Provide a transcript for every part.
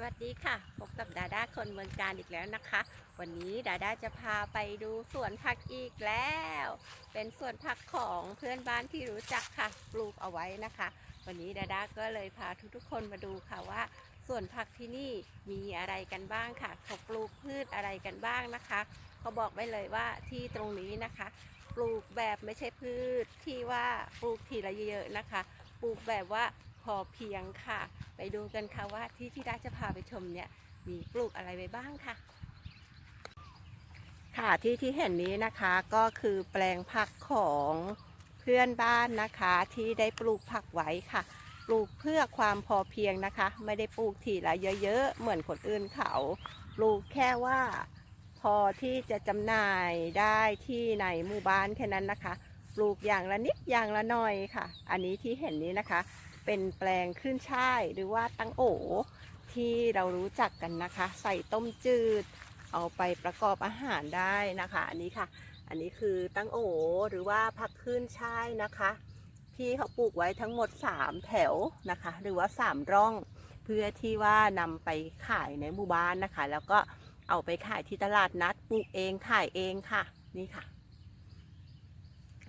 สวัสดีค่ะ พบกับดาด้าคนเมืองการอีกแล้วนะคะ วันนี้ดาด้าจะพาไปดูสวนผักอีกแล้ว เป็นสวนผักของเพื่อนบ้านที่รู้จักค่ะปลูกเอาไว้นะคะ วันนี้ดาด้าก็เลยพาทุกๆคนมาดูค่ะว่าสวนผักที่นี่มีอะไรกันบ้างค่ะ เขาปลูกพืชอะไรกันบ้างนะคะเขาบอกไว้เลยว่าที่ตรงนี้นะคะ ปลูกแบบไม่ใช่พืชที่ว่าปลูกทีละเยอะๆนะคะ ปลูกแบบว่า อเพียงค่ะ ไปดูกันค่ะว่าที่ที่ได้จะพาไปชมเนี่ยมีปลูกอะไรไว้บ้างค่ะ ค่ะที่ที่เห็นนี้นะคะก็คือแปลงผักของเพื่อนบ้านนะคะที่ได้ปลูกผักไว้ค่ะ ปลูกเพื่อความพอเพียงนะคะ ไม่ได้ปลูกทีละเยอะๆเหมือนคนอื่นเขาปลูกแค่ว่าพอที่จะจำหน่ายได้ที่ในหมู่บ้านแค่นั้นนะคะ ปลูกอย่างละนิดอย่างละหน่อยค่ะ อันนี้ที่เห็นนี้นะคะ เป็นแปลงขึ้นช่ายหรือว่าตั้งโอที่เรารู้จักกันนะคะ ใส่ต้มจืด เอาไปประกอบอาหารได้นะคะ อันนี้ค่ะ อันนี้คือตั้งโอหรือว่าผักขึ้นช่ายนะคะพี่เขาปลูกไว้ทั้งหมด 3 แถวนะคะ หรือว่า 3 ร่อง เพื่อที่ว่านำไปขายในหมู่บ้านนะคะ แล้วก็เอาไปขายที่ตลาดนัดปลูกเองขายเองค่ะนี่ค่ะ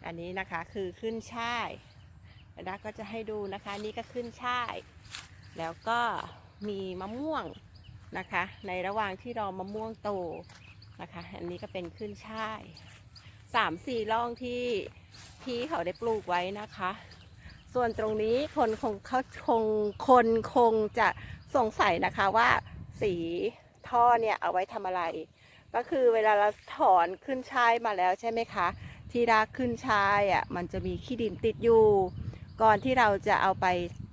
อันนี้นะคะคือขึ้นช่าย ดาก็จะให้ดูนะคะนี่ก็ขึ้นช่าย แล้วก็มีมะม่วงนะคะ ในระหว่างที่รอมะม่วงโตนะคะ อันนี้ก็เป็นขึ้นช่ายสามสี่ร่องที่พี่เขาได้ปลูกไว้นะคะ ส่วนตรงนี้คนคงเขาคงคนคงจะสงสัยนะคะว่าสีท่อเนี่ยเอาไว้ทำอะไร ก็คือเวลาเราถอนขึ้นช่ายมาแล้วใช่ไหมคะ ที่รากขึ้นช่ายอะมันจะมีขี้ดินติดอยู่ ก่อนที่เราจะเอาไป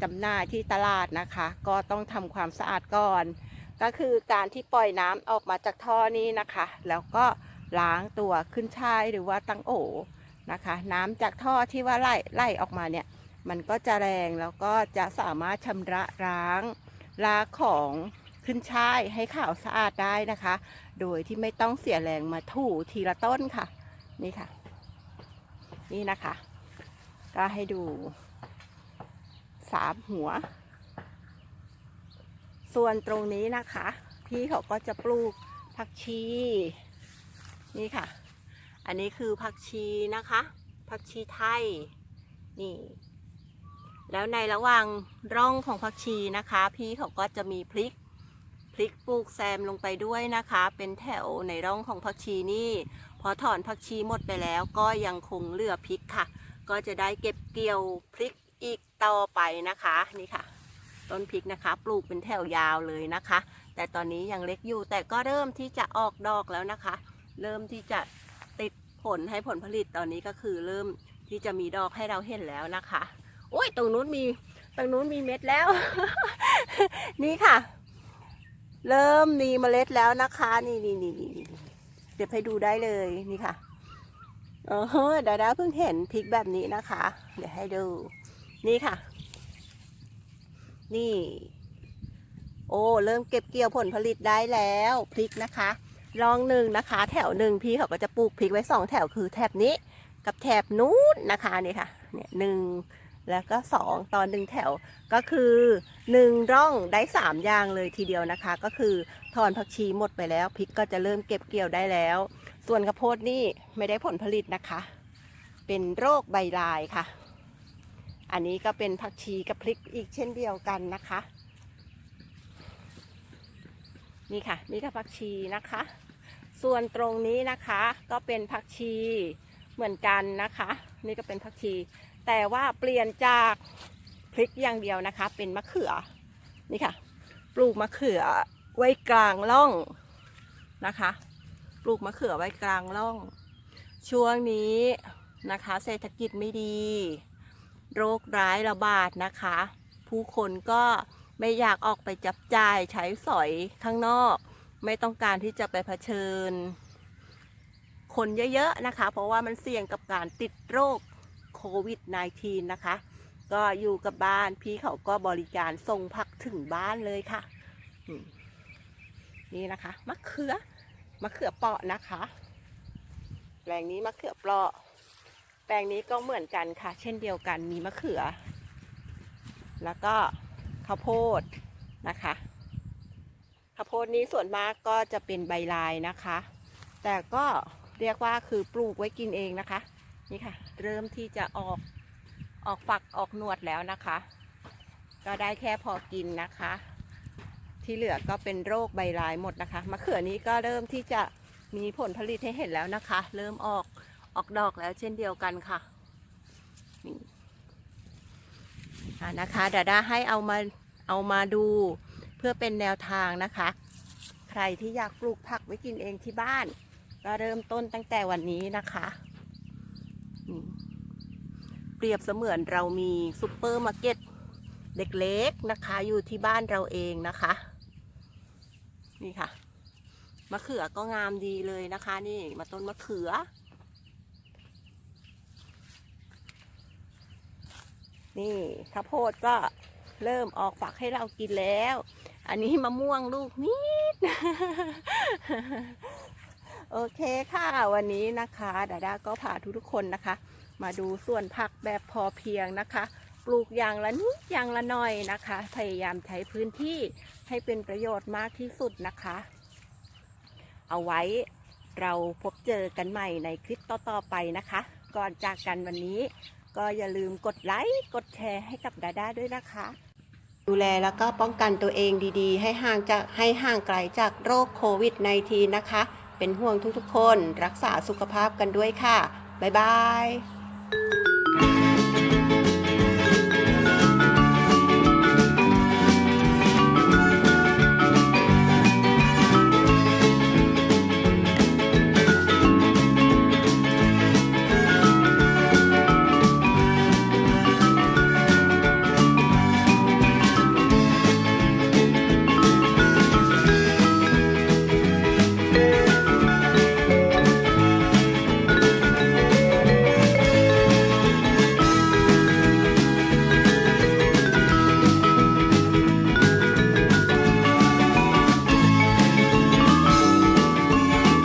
จำหน่ายที่ตลาดนะคะ ก็ต้องทำความสะอาดก่อน ก็คือการที่ปล่อยน้ำออกมาจากท่อนี้นะคะ แล้วก็ล้างตัวขึ้นช่ายหรือว่าตั้งโอนะคะ น้ำจากท่อที่ว่าไล่ไล่ออกมาเนี่ยมันก็จะแรงแล้วก็จะสามารถชำระล้างรากของขึ้นช่ายให้ขาวสะอาดได้นะคะ โดยที่ไม่ต้องเสียแรงมาถูทีละต้นค่ะ นี่ค่ะ นี่นะคะ ก็ให้ดู สามหัว ส่วนตรงนี้นะคะ พี่เขาก็จะปลูกผักชี นี่ค่ะ อันนี้คือผักชีนะคะ ผักชีไทย นี่ แล้วในระหว่างร่องของผักชีนะคะ พี่เขาก็จะมีพริกพริกปลูกแซมลงไปด้วยนะคะ เป็นแถวในร่องของผักชีนี่ พอถอนผักชีหมดไปแล้วก็ยังคงเหลือพริกค่ะ ก็จะได้เก็บเกี่ยวพริก อีกต่อไปนะคะนี่ค่ะ ต้นพริกนะคะ ปลูกเป็นแถวยาวเลยนะคะ แต่ตอนนี้ยังเล็กอยู่แต่ก็เริ่มที่จะออกดอกแล้วนะคะ เริ่มที่จะติดผลให้ผลผลิตตอนนี้ก็คือเริ่มที่จะมีดอกให้เราเห็นแล้วนะคะโอ้ยตรงนู้นมีตรงนู้นมีเม็ดแล้ว นี่ค่ะ เริ่มมีเมล็ดแล้วนะคะ นี่นี่นี่นี่เดี๋ยวให้ดูได้เลยนี่ค่ะเออดาดาเพิ่งเห็นพริกแบบนี้นะคะ เดี๋ยวให้ดู นี่ค่ะ นี่ โอ้ เริ่มเก็บเกี่ยวผลผลิตได้แล้วพริกนะคะรองหนึ่งนะคะ แถวหนึ่งพี่เขาก็จะปลูกพริกไว้สองแถวคือแถบนี้กับแถบนู้นนะคะนี่ค่ะเนี่ยหนึ่งแล้วก็สองตอนหนึ่งแถวก็คือหนึ่งร่องได้สามอย่างเลยทีเดียวนะคะ ก็คือถอนผักชีหมดไปแล้วพริกก็จะเริ่มเก็บเกี่ยวได้แล้ว ส่วนข้าวโพดนี่ไม่ได้ผลผลิตนะคะ เป็นโรคใบลายค่ะ อันนี้ก็เป็นผักชีกับพริกอีกเช่นเดียวกันนะคะ นี่ค่ะ นี่ก็ผักชีนะคะ ส่วนตรงนี้นะคะก็เป็นผักชีเหมือนกันนะคะ นี่ก็เป็นผักชี แต่ว่าเปลี่ยนจากพริกอย่างเดียวนะคะ เป็นมะเขือนี่ค่ะ ปลูกมะเขือไว้กลางร่องนะคะ ปลูกมะเขือไว้กลางร่อง ช่วงนี้นะคะ เศรษฐกิจไม่ดี โรคร้ายระบาดนะคะ ผู้คนก็ไม่อยากออกไปจับจ่ายใช้สอยข้างนอก ไม่ต้องการที่จะไปเผชิญ คนเยอะๆนะคะ เพราะว่ามันเสี่ยงกับการติดโรคโควิด -19 นะคะ ก็อยู่กับบ้านพี่เขาก็บริการส่งผักถึงบ้านเลยค่ะ นี่นะคะมะเขือมะเขือเปราะนะคะแปลงนี้มะเขือเปราะ แปลงนี้ก็เหมือนกันค่ะ เช่นเดียวกันมีมะเขือ แล้วก็ข้าวโพดนะคะข้าวโพดนี้ส่วนมากก็จะเป็นใบลายนะคะ แต่ก็เรียกว่าคือปลูกไว้กินเองนะคะ นี่ค่ะ เริ่มที่จะออกออกฝักออกหนวดแล้วนะคะ ก็ได้แค่พอกินนะคะ ที่เหลือก็เป็นโรคใบลายหมดนะคะมะเขือนี้ก็เริ่มที่จะมีผลผลิตให้เห็นแล้วนะคะ เริ่มออก ออกดอกแล้วเช่นเดียวกันค่ะนี่นะคะดาด้าให้เอามาเอามาดูเพื่อเป็นแนวทางนะคะ ใครที่อยากปลูกผักไว้กินเองที่บ้าน ก็เริ่มต้นตั้งแต่วันนี้นะคะเปรียบเสมือนเรามีซุปเปอร์มาร์เก็ตเล็กๆนะคะอยู่ที่บ้านเราเองนะคะ นี่ค่ะมะเขือก็งามดีเลยนะคะ นี่มาต้นมะเขือ นี่ข้าวโพดก็เริ่มออกฝักให้เรากินแล้ว อันนี้มะม่วงลูกนิด โอเคค่ะวันนี้นะคะดาดาก็พาทุกๆคนนะคะ มาดูส่วนผักแบบพอเพียงนะคะ ปลูกอย่างละนิดอย่างละหน่อยนะคะ พยายามใช้พื้นที่ให้เป็นประโยชน์มากที่สุดนะคะ เอาไว้เราพบเจอกันใหม่ในคลิปต่อๆไปนะคะ ก่อนจากกันวันนี้ ก็อย่าลืมกดไลค์กดแชร์ให้กับดาด้าด้วยนะคะ ดูแลแล้วก็ป้องกันตัวเองดีๆ ให้ห่างจากให้ห่างไกลจากโรคโควิด -19 นะคะ เป็นห่วงทุกๆคน รักษาสุขภาพกันด้วยค่ะ บ๊ายบาย